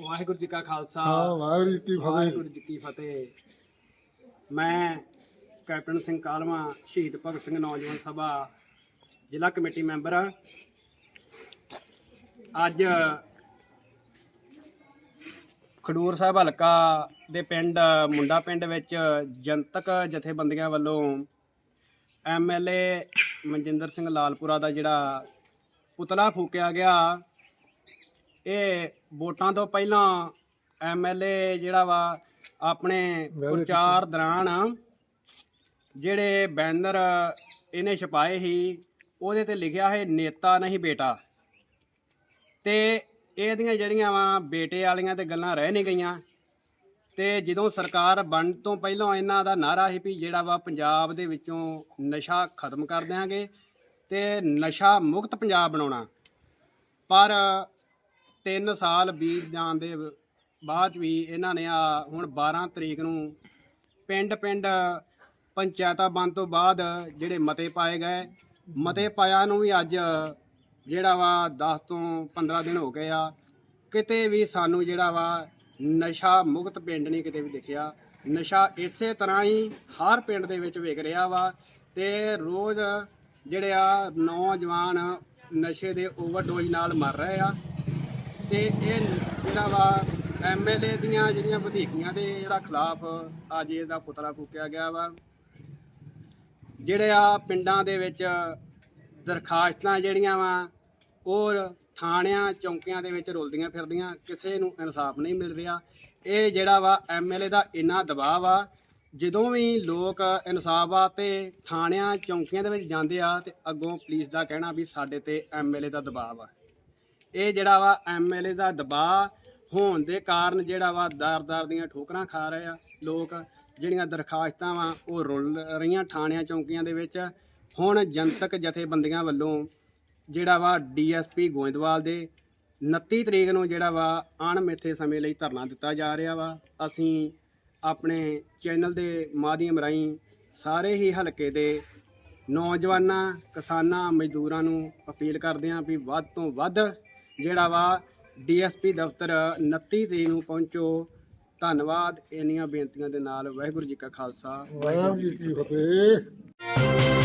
ਵਾਹਿਗੁਰੂ ਜੀ ਕਾ ਖਾਲਸਾ। ਵਾਹਿਗੁਰੂ ਜੀ ਕੀ ਫਤਿਹ। ਵਾਹਿਗੁਰੂ ਜੀ ਕੀ ਫਤਿਹ। ਮੈਂ ਕੈਪਟਨ ਸਿੰਘ ਕਾਲਵਾ ਸ਼ਹੀਦ ਭਗਤ ਸਿੰਘ ਨੌਜਵਾਨ ਸਭਾ ਜ਼ਿਲ੍ਹਾ ਕਮੇਟੀ ਮੈਂਬਰ ਹਾਂ। ਅੱਜ ਖਡੂਰ ਸਾਹਿਬ ਹਲਕਾ ਦੇ ਪਿੰਡ ਮੁੰਡਾ ਪਿੰਡ ਵਿੱਚ ਜਨਤਕ ਜਥੇਬੰਦੀਆਂ ਵੱਲੋਂ ਐਮਐਲਏ ਮਨਜਿੰਦਰ ਸਿੰਘ ਲਾਲਪੁਰਾ ਦਾ ਜਿਹੜਾ ਪੁਤਲਾ ਫੂਕਿਆ ਗਿਆ। ਇਹ ਵੋਟਾਂ ਤੋਂ ਪਹਿਲਾਂ ਐਮਐਲਏ ਜਿਹੜਾ ਵਾ ਆਪਣੇ ਪ੍ਰਚਾਰ ਦੌਰਾਨ ਜਿਹੜੇ ਬੈਨਰ ਇਹਨੇ ਛਪਾਏ ਸੀ ਉਹਦੇ ਤੇ ਲਿਖਿਆ ਹੈ ਨੇਤਾ ਨਹੀਂ ਬੇਟਾ। ਤੇ ਇਹਦੀਆਂ ਜਿਹੜੀਆਂ ਵਾ ਬੇਟੇ ਵਾਲੀਆਂ ਤੇ ਗੱਲਾਂ ਰਹਿ ਨਹੀਂ ਗਈਆਂ। ਤੇ ਜਦੋਂ ਸਰਕਾਰ ਬਣਨ ਤੋਂ ਪਹਿਲਾਂ ਇਹਨਾਂ ਦਾ ਨਾਰਾ ਸੀ ਵੀ ਜਿਹੜਾ ਵਾ ਪੰਜਾਬ ਦੇ ਵਿੱਚੋਂ ਨਸ਼ਾ ਖਤਮ ਕਰ ਦਿਆਂਗੇ ਤੇ ਨਸ਼ਾ ਮੁਕਤ ਪੰਜਾਬ ਬਣਾਉਣਾ। ਪਰ 3 ਸਾਲ ਬੀਤ ਜਾਣ ਦੇ ਬਾਅਦ ਵੀ ਇਹਨਾਂ ਨੇ ਆ ਹੁਣ 12 ਤਰੀਕ ਨੂੰ ਪਿੰਡ ਪਿੰਡ ਪੰਚਾਇਤਾਂ ਬੰਦ ਤੋਂ ਬਾਅਦ ਜਿਹੜੇ ਮਤੇ ਪਾਏ ਗਏ। ਮਤੇ ਪਾਇਆ ਨੂੰ ਵੀ ਅੱਜ ਜਿਹੜਾ ਵਾ 10 ਤੋਂ 15 ਦਿਨ ਹੋ ਗਏ ਆ। ਕਿਤੇ ਵੀ ਸਾਨੂੰ ਜਿਹੜਾ ਵਾ ਨਸ਼ਾ ਮੁਕਤ ਪਿੰਡ ਨਹੀਂ ਕਿਤੇ ਵੀ ਦਿਖਿਆ। ਨਸ਼ਾ ਇਸੇ ਤਰ੍ਹਾਂ ਹੀ ਹਰ ਪਿੰਡ ਦੇ ਵਿੱਚ ਵਿਕ ਰਿਹਾ ਵਾ ਤੇ ਰੋਜ਼ ਜਿਹੜੇ ਆ ਨੌਜਵਾਨ ਨਸ਼ੇ ਦੇ ਓਵਰਡੋਜ਼ ਨਾਲ ਮਰ ਰਹੇ ਆ। ਤੇ ਇਹ ਜਿਹੜਾ ਵਾ ਐਮਐਲਏ ਦੀਆਂ ਜਿਹੜੀਆਂ ਵਧੀਕੀਆਂ ਦੇ ਜਿਹੜਾ ਖਿਲਾਫ ਅੱਜ ਇਹਦਾ ਪੁਤਲਾ ਫੂਕਿਆ ਗਿਆ ਵਾ। ਜਿਹੜੇ ਆ ਪਿੰਡਾਂ ਦੇ ਵਿੱਚ ਦਰਖਾਸਤਾਂ ਜਿਹੜੀਆਂ ਵਾ ਉਹ ਥਾਣਿਆਂ, ਚੌਂਕਿਆਂ ਦੇ ਵਿੱਚ ਰੁਲਦੀਆਂ ਫਿਰਦੀਆਂ, ਕਿਸੇ ਨੂੰ ਇਨਸਾਫ ਨਹੀਂ ਮਿਲ ਰਿਹਾ। ਇਹ ਜਿਹੜਾ ਵਾ ਐਮਐਲਏ ਦਾ ਇੰਨਾ ਦਬਾਅ ਵਾ, ਜਦੋਂ ਵੀ ਲੋਕ ਇਨਸਾਫ ਆ ਤੇ ਥਾਣਿਆਂ, ਚੌਂਕੀਆਂ ਦੇ ਵਿੱਚ ਜਾਂਦੇ ਆ ਤੇ ਅੱਗੋਂ ਪੁਲਿਸ ਦਾ ਕਹਿਣਾ ਵੀ ਸਾਡੇ ਤੇ ਐਮਐਲਏ ਦਾ ਦਬਾਅ ਆ ਇਹ ਜਿਹੜਾ ਵਾ ਐਮਐਲਏ ਦਾ ਦਬਾਅ ਹੋਣ ਦੇ ਕਾਰਨ ਜਿਹੜਾ ਵਾ ਦਰ-ਦਰ ਦੀਆਂ ਠੋਕਰਾਂ ਖਾ ਰਹੇ ਆ ਲੋਕ, ਜਿਹੜੀਆਂ ਦਰਖਾਸਤਾਂ ਵਾ, ਉਹ ਰੁਲ ਰਹੀਆਂ ਥਾਣਿਆਂ, ਚੌਂਕੀਆਂ ਦੇ ਵਿੱਚ। ਹੁਣ ਜਨਤਕ ਜਥੇਬੰਦੀਆਂ ਵੱਲੋਂ ਜਿਹੜਾ ਵਾ ਡੀਐਸਪੀ ਗੋਇੰਦਵਾਲ ਦੇ 29 ਤਰੀਕ ਨੂੰ ਜਿਹੜਾ ਵਾ ਅਣਮਿੱਥੇ ਸਮੇਂ ਲਈ ਧਰਨਾ ਦਿੱਤਾ ਜਾ ਰਿਹਾ ਵਾ। ਅਸੀਂ ਆਪਣੇ ਚੈਨਲ ਦੇ ਮਾਧਿਅਮ ਰਾਹੀਂ ਸਾਰੇ ਹੀ ਹਲਕੇ ਦੇ ਨੌਜਵਾਨਾਂ, ਕਿਸਾਨਾਂ, ਮਜ਼ਦੂਰਾਂ ਨੂੰ ਅਪੀਲ ਕਰਦੇ ਹਾਂ ਵੀ ਵੱਧ ਤੋਂ ਵੱਧ ਜਿਹੜਾ ਵਾ ਡੀਐਸਪੀ ਦਫ਼ਤਰ 29 ਤਰੀਕ ਨੂੰ ਪਹੁੰਚੋ। ਧੰਨਵਾਦ। ਇੰਨੀਆਂ ਬੇਨਤੀਆਂ ਦੇ ਨਾਲ ਵਾਹਿਗੁਰੂ ਜੀ ਕਾ ਖਾਲਸਾ। ਵਾਹਿਗੁਰੂ ਜੀ ਕੀ ਫਤਿਹ।